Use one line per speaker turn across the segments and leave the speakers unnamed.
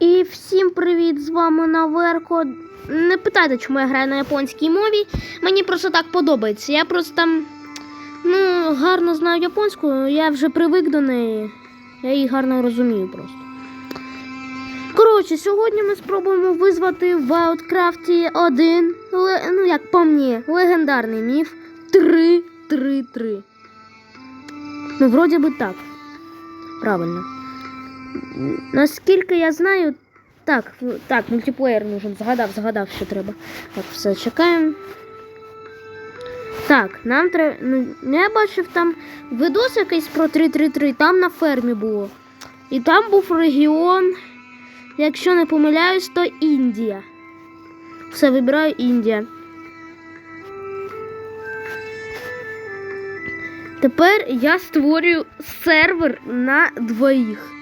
І всім привіт! З вами Наверко. Не питайте, чому я граю на японській мові. Мені просто так подобається. Я просто там ну, гарно знаю японську, я вже привик до неї. Я її гарно розумію просто. Коротше, сьогодні ми спробуємо визвати в Wildcraft один, ну як по мені, легендарний міф 3-3-3. Ну, вроді би так. Правильно. Наскільки я знаю, так, так, мультиплеєр нужен. Згадав, згадав, що треба. Так, все, чекаємо. Так, нам треба. Ну, я бачив там видос якийсь про 333, там на фермі було. І там був регіон, якщо не помиляюсь, то Індія. Все, вибираю Індія. Тепер я створюю сервер на двоїх.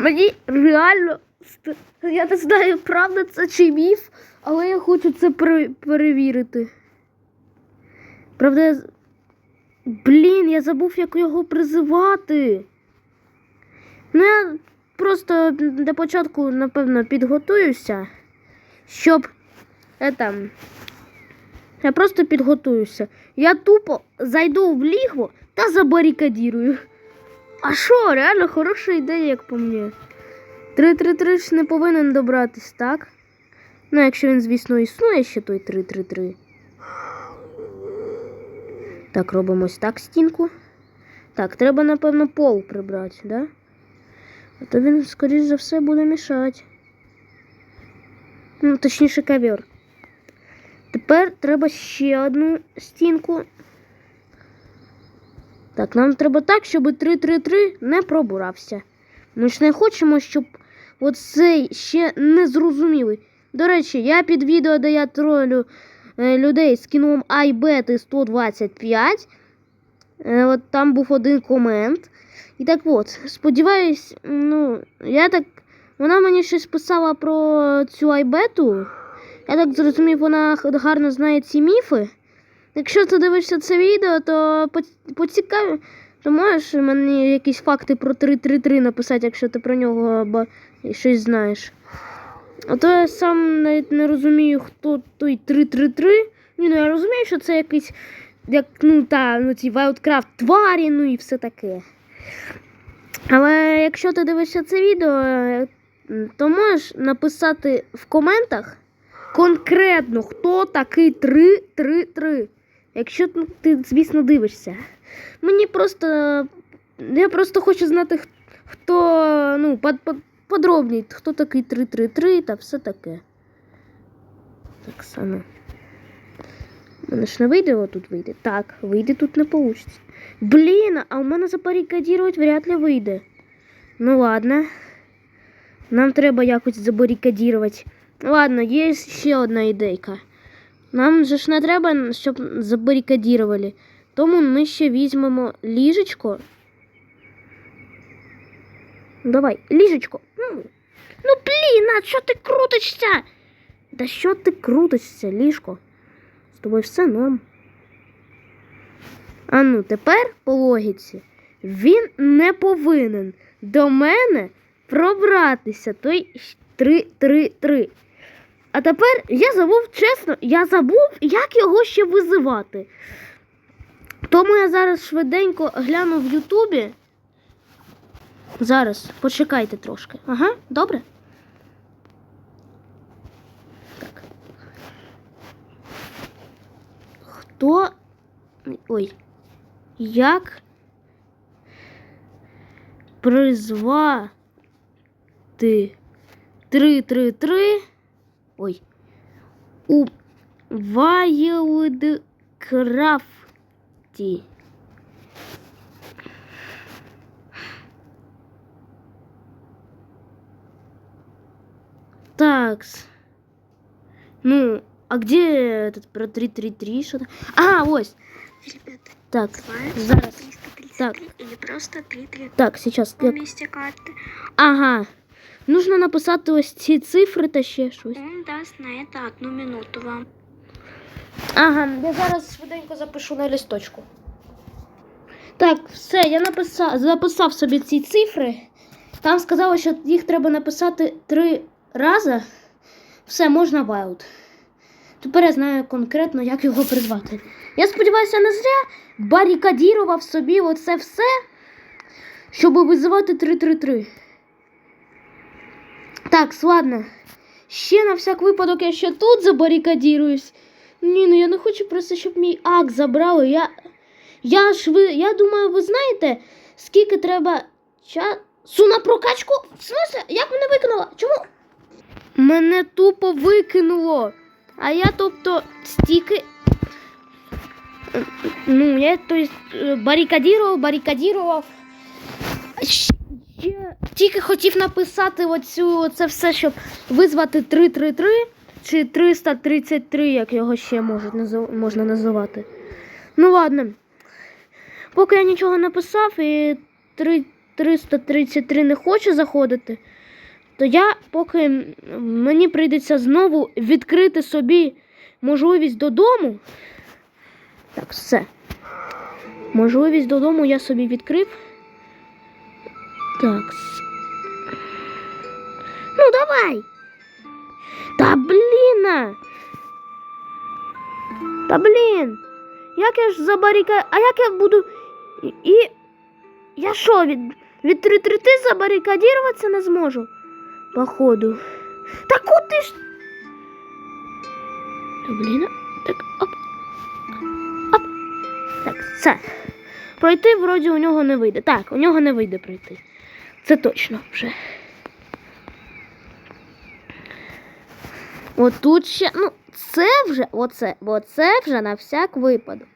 Мені реально я не знаю, правда це чи міф, але я хочу це перевірити. Правда, я... блін, я забув, як його призивати. Ну, я просто для початку, напевно, підготуюся, щоб. е, там, я просто підготуюся. Я тупо зайду в лігво та забарикадірую. А що, реально хороша ідея, як по мені. 3-3-3 ж не повинен добратись, так? Ну, якщо він, звісно, існує ще той 3-3-3. Так, робимо ось так стінку. Так, треба, напевно, пол прибрати, да? А то він, скоріш за все, буде мішати. Ну, точніше, ковер. Тепер треба ще одну стінку. Так, нам треба так, щоб 3-3-3 не пробурався. Ми ж не хочемо, щоб оцей ще не зрозумілий. До речі, я під відео, де я тролю е, людей з кіном iBet 125. Е, от там був один комент. І так от, сподіваюсь, ну, я так. Вона мені щось писала про цю айбету. Я так зрозумів, вона гарно знає ці міфи. Якщо ти дивишся це відео, то по- поцікаві, то можеш мені якісь факти про 333 написати, якщо ти про нього ба- щось знаєш. А то я сам навіть не розумію, хто той 333. Ні, ну я розумію, що це якийсь, як, ну, та, ну, ці Wildcraft тварі, ну і все таке. Але якщо ти дивишся це відео, то можеш написати в коментах конкретно, хто такий 333. Якщо ти- звісно, дивишся. Мені просто. Я просто хочу знати, хто. Ну, под, под, подробні, хто такий 333 та все таке. Так само. Мене ж не вийде тут вийде. Так, вийде тут не вийде. Блін, а у мене забарикадірувати вряд ли вийде. Ну ладно. Нам треба якось забарикадірувати. Ладно, є ще одна ідейка. Нам же ж не треба, щоб забарикадірували. Тому ми ще візьмемо ліжечко. Давай, ліжечко. Ну, ну блін, а що ти крутишся? Да що ти крутишся, ліжко? З тобою все норм. А ну, тепер по логіці. Він не повинен до мене пробратися той 3-3-3. А тепер я забув, чесно, я забув, як його ще визивати. Тому я зараз швиденько гляну в Ютубі. Зараз, почекайте трошки. Ага, добре. Так. Хто. Ой. Як призвати 333 Ой. У Вайлдкрафті. Такс. Ну, а где этот про 333 что-то? А, ось.
Ребята,
Так,
знаешь,
зараз.
333
Так.
или просто 333
Так, сейчас.
по
Я...
місці карти.
Ага. Нужно написати ось ці цифри та ще щось.
Он дасть на это одну минуту вам.
Ага, я зараз швиденько запишу на листочку. Так, все, я написав, записав собі ці цифри. Там сказали, що їх треба написати три рази. Все, можна вайлд. Тепер я знаю конкретно, як його призвати. Я сподіваюся, не зря барикадірував собі оце все, щоб визивати 333. Так, ладно. Ще на всяк випадок я ще тут забарикадіруюсь. Ні, ну я не хочу просто, щоб мій ак забрали. Я, я ж ви, я думаю, ви знаєте, скільки треба часу на прокачку? В смысле? Як мене викинуло? Чому? Мене тупо викинуло. А я, тобто, стільки. Ну, я то есть, е, барикадірував. Ще тільки хотів написати оцю, це все, щоб визвати 333 чи 333, як його ще можна називати. Ну ладно. Поки я нічого написав і 3, 333 не хоче заходити, то я поки мені прийдеться знову відкрити собі можливість додому. Так, все. Можливість додому я собі відкрив. Так. Ну давай. Та блін. Та блін. Як я ж забарика... А як я буду. І. Я що, від, від 333 забарикадіруватися не зможу? Походу. Та куди ж. Та блін. Так, оп. Оп. Так, все. Пройти вроді у нього не вийде. Так, у нього не вийде пройти. Це точно вже. Отут ще, ну, це вже, оце, оце вже на всяк випадок.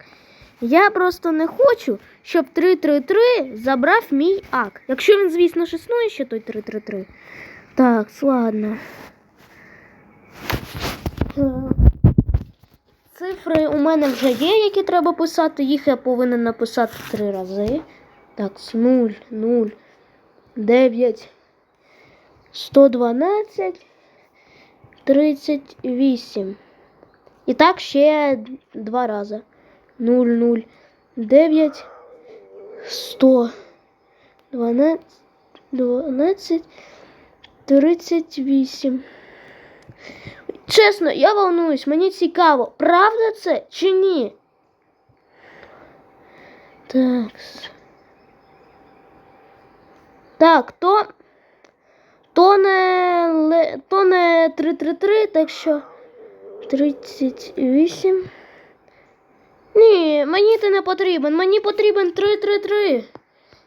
Я просто не хочу, щоб 333 забрав мій ак. Якщо він, звісно ж, існує ще той 333. Так, ладно. Цифри у мене вже є, які треба писати. Їх я повинен написати три рази. Так, 0, 0, 9, 112, 38. І так ще два рази. 0, 0, 9, 100, 12, 12, 38. Чесно, я волнуюсь, мені цікаво, правда це чи ні? Так. Так, то. То не, то не 333, так що 38. Ні, мені ти не потрібен. Мені потрібен 333.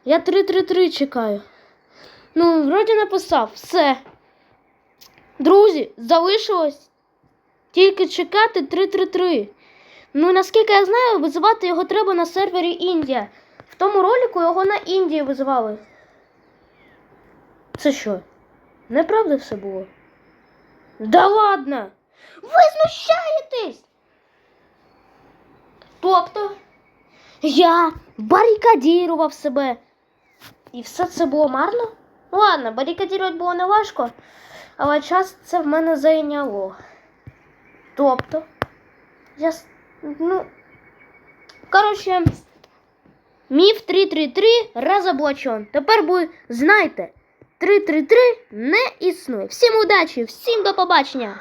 Я 333 чекаю. Ну, вроді написав. Все. Друзі, залишилось тільки чекати 333. Ну, наскільки я знаю, визивати його треба на сервері Індія. В тому ролику його на Індії визивали. Це що? Неправда все було? Да ладно! Ви знущаєтесь! Тобто я барикадірував себе. І все це було марно? Ладно, барикадірувати було не важко, але час це в мене зайняло. Тобто, я. Ну. Коротше, міф 333 разоблачен. Тепер ви знайте, 333 не існує. Всім удачі, всім до побачення!